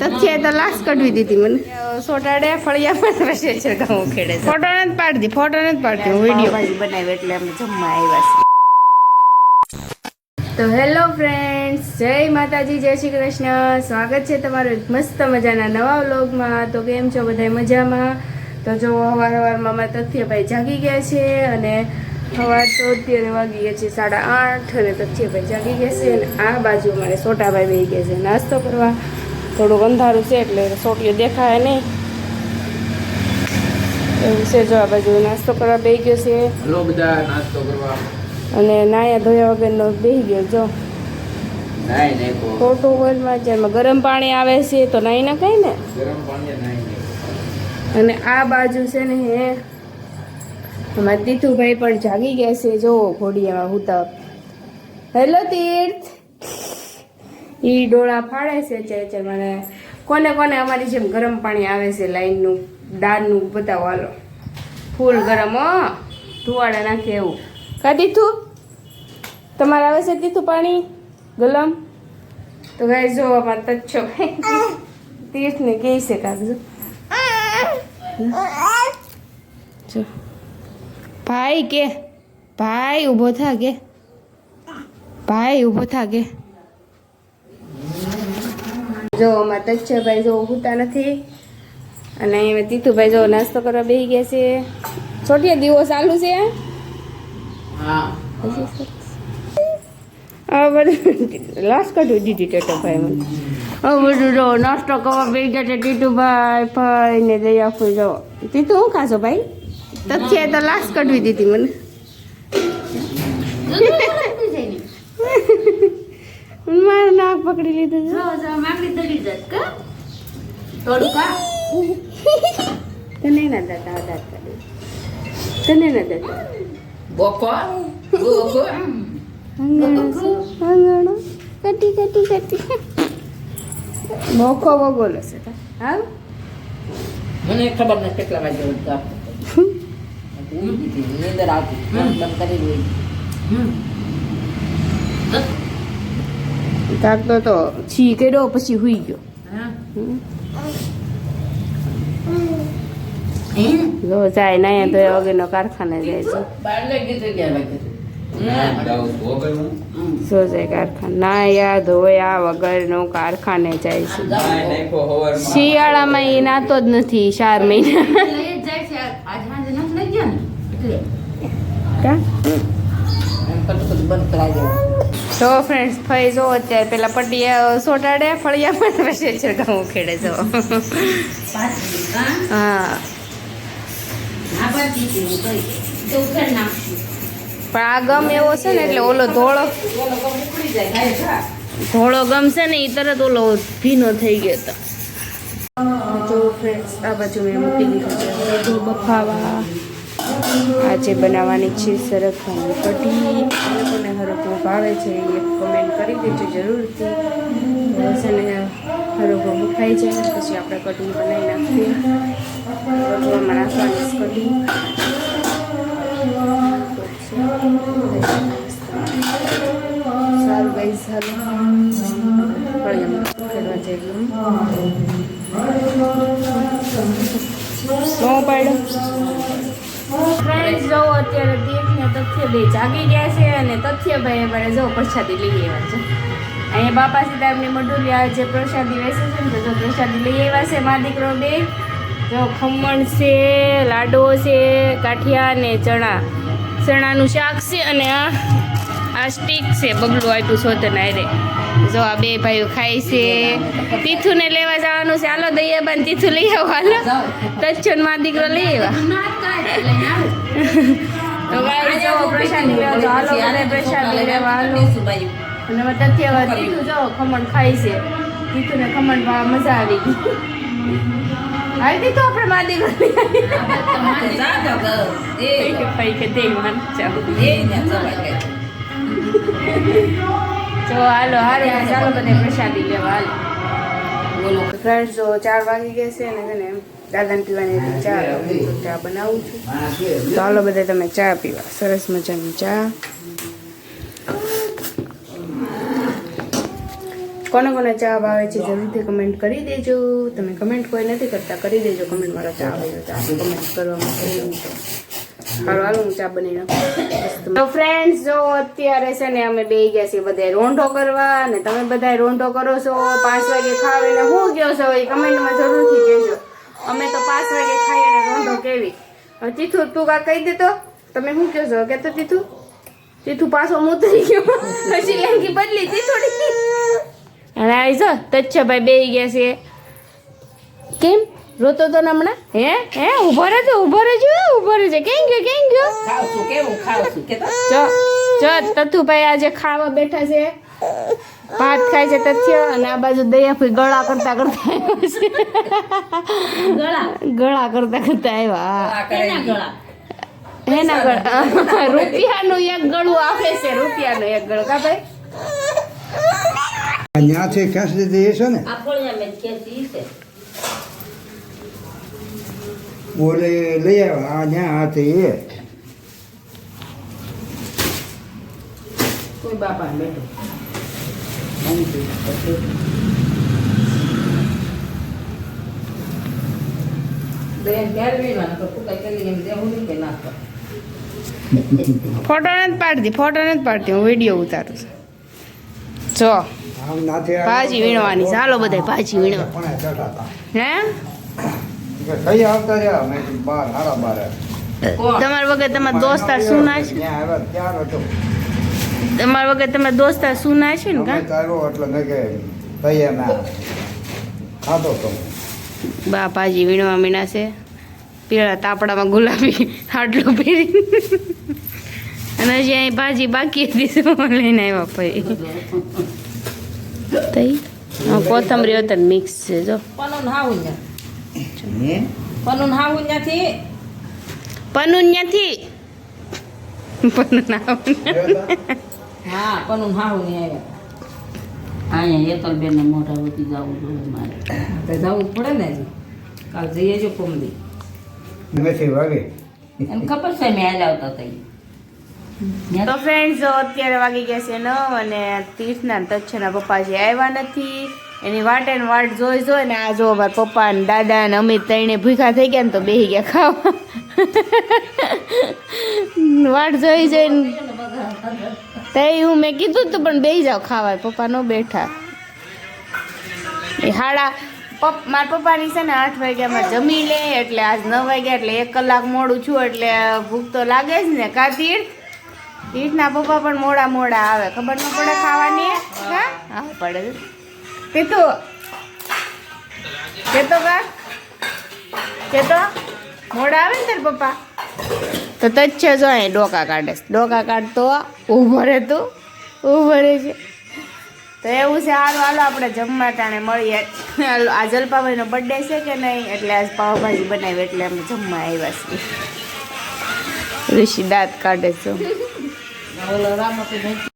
તથ્ય તો લાશ કઢવી દીધી મને. સોટાડે ફળિયા પણ છે ઘઉં ખેડે છે. ફોટો નથી પાડતી ફોટો નથી પાડતી હું વીડિયો. બનાવી એટલે અમે જમવા આવ્યા છીએ. તો હેલો ફ્રેન્ડ્સ જય માતાજી જય શ્રી કૃષ્ણ. સ્વાગત છે તમારું મસ્ત મજાના નવા વ્લોગમાં. તો કેમ છો બધા મજામાં? તો જો સવાર હવારમાં મારા તથ્યભાઈ જાગી ગયા છે અને સવાર તો અત્યારે વાગી ગયા છે સાડા આઠ અને તથ્યભાઈ જાગી ગયા છે અને આ બાજુ અમારે સોટાભાઈ બેસી ગયા છે નાસ્તો કરવા. થોડુંક અંધારું છે એટલે સોટીઓ દેખાય નહીં. એવું છે જો આ બાજુ નાસ્તો કરવા બેસી ગયો છે. હલો બધા નાસ્તો કરવા. અને નાયા ધોયા વગરનો બેસી ગયો જો. ખોટું વર્લ્ડમાં જેમાં ગરમ પાણી આવે છે તો નાઈ નખાય ને? ગરમ પાણી અને આ બાજુ છે ને હે અમારા તીથુભાઈ પણ જાગી ગયા છે જો ઘોડિયામાં હુતા હેલો તીર્થ. ઈ ડોળા ફાડે છે ચેચર છે મને કોને કોને અમારી જેમ ગરમ પાણી આવે છે લાઈનનું દાળનું બતાવો હાલો. ફૂલ ગરમ, હો. ધુવાડા નાખે એવું. કા તીથું તમારે આવે છે તીથું પાણી? ગલમ? તો ગાય જો અમારે તચ્છો તીર્થને કહે છે કાગજો જો. ભાઈ કે, ભાઈ ઊભો થા કે. ભાઈ ઊભો થા કે. જો અમારા તચ્છભાઈ જો ઉગતા નથી. અને અહીંયા તીતુભાઈ જો નાસ્તો કરવા બેસી ગયા છે. છોટીયા દીવો ચાલુ છે? હા. આ બધું લાસ્ટ કાઢવી દીધી ટેટોભાઈ મને. હવે બધું જો નાસ્તો કરવા બેસી ગયા છે ટીટુભાઈ ભાઈ ને દઈ આપું જો. તીતુ શું ખાશો ભાઈ? તથ્ય તો લાસ્ટ કાઢવી દીધી મને. મારું નાક પકડી લીધું છે. તને ના દાતા આદાત કરી તને ના દાતા. Boko Boko. અંગણો કટી કટી કટી. મોકો બગોલો છે. હા મને ખબર નથી કેટલા વાગે ઉઠતા. ઊંઘી હતી નીંદર આવતી. બંધ કરી હોય તાકતો તો છી કર્યો પછી હુઈ ગયો જો જાય નાયા તો વગરનો કારખાને જાય છે બાર કારખાના જાય કારખાને નાયા ધોયા વગરનો કારખાને જાય છે શિયાળામાં એ નાતો જ નથી ચાર મહિના કા? તો ફ્રેન્ડ્સ ફઈ જો અત્યારે પેલા પટિયા સોટાડે, ફળિયા પણ રસે છે ઘઉં ખેડે જો. હા. પણ આ ગમ એવો છે ને એટલે ઓલો ધોળો. ધોળો ગમ છે ને એ તરત ઓલો ભીનો થઈ ગયો હતો જો ફ્રેન્ડ્સ આ બાજુ મેં મૂકી દીધું બફાવા. આજે બનાવવાની છે સરગવાની કઢી લોકોને હરકો ભાવે છે, એ કમેન્ટ કરી દેજો જરૂરથી. તો છે ને હરકો બફાઈ જાય, પછી આપણે કઢી બનાવી નાખીએ. રોટલામાં નાખવાની કઢી. સારું ગઈ સારું. કરવા જેવું નો પાડ્યો ફ્રેન્ડ્સ જો અત્યારે દેખને તથ્ય બે જાગી ગયા છે અને તથ્યભાઈ અમારે જો પ્રસાદી લઈ આવ્યા છે. અહીંયા બાપા સીતારામની મઢુલિયા જે પ્રસાદી વેચે છે ને તો પ્રસાદી લઈ આવ્યા છે મા દીકરો બે. જો ખમણ છે લાડવો છે, કાઠિયા ને ચણા. ચણાનું શાક છે અને આ આ સ્ટીક છે બગલું આપ્યું શોધન આરે જો આ બે ભાઈઓ ખાય છે. તીથુને લેવા જવાનું છે. હાલો દઈએ બાન તીથુ લઈ આવો હાલો. માં દીકરો લઈ આવ્યા. મજા આવી ગઈ. હાલ દીધું આપણે મા દીકરો જો હાલો, હારે ચાલો બધે પ્રસાદી લેવા, હાલો. ફ્રેન્ડ્સ જો ચાર વાગી ગયા છે ને છે ને દાદાને પીવાની ચા ચા બનાવું છું. તો હાલો બધા તમે ચા પીવા. સરસ મજાની ચા. કોને કોને ચા ભાવે છે જરૂરથી કમેન્ટ કરી દેજો. તમે કમેન્ટ કોઈ નથી કરતા, કરી દેજો કમેન્ટ મારા ચા ભાવે ચા કમેન્ટ કરવામાં એવું તો હાલો, હું ચા બનાવી નાખું. તો ફ્રેન્ડ્સ જો અત્યારે છે ને અમે બે ગયા છીએ બધા રોંઢો કરવા અને તમે બધા રોંઢો કરો છો, પાંચ વાગે ખાવીને હું ગયો છો એ કમેન્ટમાં જરૂરથી કહેજો. અમે તો પાંચ વાગે ખાઈએ રોંઢો કેવી? તીથું, તું કા કહી દે તો? તમે શું કહો છો? કે તીથું? તીથું પાછો મુતરી ગયો. પછી લેંગી બદલી તી થોડી અને આવી જો તચ્છાભાઈ બે ગયા છે. કેમ? રોતો તો ને હમણાં? હે? હે? ઊભો રહેજો ઊભો રહેજો ઊભો રહેજો. કેમ ગયો કેમ ગયો? ખાવશું કેવું? ખાવશું કે જો જો તથુભાઈ આજે ખાવા બેઠા છે. ભાત ખાય છે તથ્ય અને આ બાજુ દયાભાઈ ગળા કરતા કરતા આવ્યા ગળા? કરતા કરતા આવ્યા એના ગળા. રૂપિયાનું એક ગળું આપે છે રૂપિયાનું એક ગળું. કા ભાઈ? ત્યાંથી ખેંચી દીધી છે ને? આ ખેંચી છે. ઓલે લઈ આવ્યા આ ત્યાં હાથી એ કોઈ બાપા બેઠો ફોટો નથી પાડતી ફોટો નથી પાડતી હું વીડિયો ઉતારું છું. જો ભાજી વીણવાની ચાલો બધા બધાય ભાજી વીણવા. પણ હે? કઈ આવતા રહ્યા? મેં બાર સાડા બારે. કોણ વગર તમારા દોસ્તાર શું ના છે? ત્યાર હતો તમારા વગર તમે દોસ્તાર શું ના છે ને કા? તો એટલે મેં કે તૈયાર ના. ખાતો તો. બા ભાજી વીણવા મીણા છે. પીળા તાપડામાં ગુલાબી આટલું પહેરી અને હજી અહીં ભાજી બાકી હતી લઈને આવ્યા પછી. તઈ? હા, કોથમરી હતા મિક્સ છે જો. પનુન હાવું ને પનુન નથી પનુ ત્યાંથી હા પનુન હાવું નહીં આવ્યા અહીંયા હેતલબેન ને મોઢા વધી જવું જોઈએ મારે. જવું પડે ને હજી. કાલ જઈએ જો કોમદી નથી વાગે. એમ ખબર છે મેં હાલ આવતા હતા તો ફ્રેન્ડ્સ અત્યારે વાગી ગયા છે નવ અને તીર્થના ના પપ્પા જે આવ્યા નથી. એની વાટે ને વાટ જોઈ જોઈ ને આ જો મારા પપ્પા ને દાદા ને અમિત ત્રણે ભૂખા થઈ ગયા ને તો બેસી ગયા ખાવા. વાટ જોઈ જઈને તે હું મેં કીધું તું, પણ બેસી જાવ ખાવા. પપ્પા નો બેઠા. એ હાડા મારા પપ્પાની છે ને આઠ વાગ્યામાં જમી લે, એટલે આજ નવ વાગ્યા, એટલે એક કલાક મોડું છું, એટલે ભૂખ તો લાગે જ ને. કા તીર્થ તીર્થના પપ્પા પણ મોડા મોડા આવે. ખબર ન પડે ખાવાની? હા, પડે. તીતુ કેતો કા કેતો? મોડા આવે ને તાર પપ્પા? તો તચ્છ જો અહીં ડોકા કાઢે છે. ડોકા કાઢતો, ઊભો રહે તું. ઊભો રહે છે. તો એવું છે, હાલો હાલો, આપણે જમવા ટાણે મળીએ આ જલપાભાઈનો બર્થડે છે કે નહીં? એટલે આજ પાવભાજી બનાવી, એટલે અમે જમવા આવ્યા છીએ. ઋષિ દાંત કાઢે છે.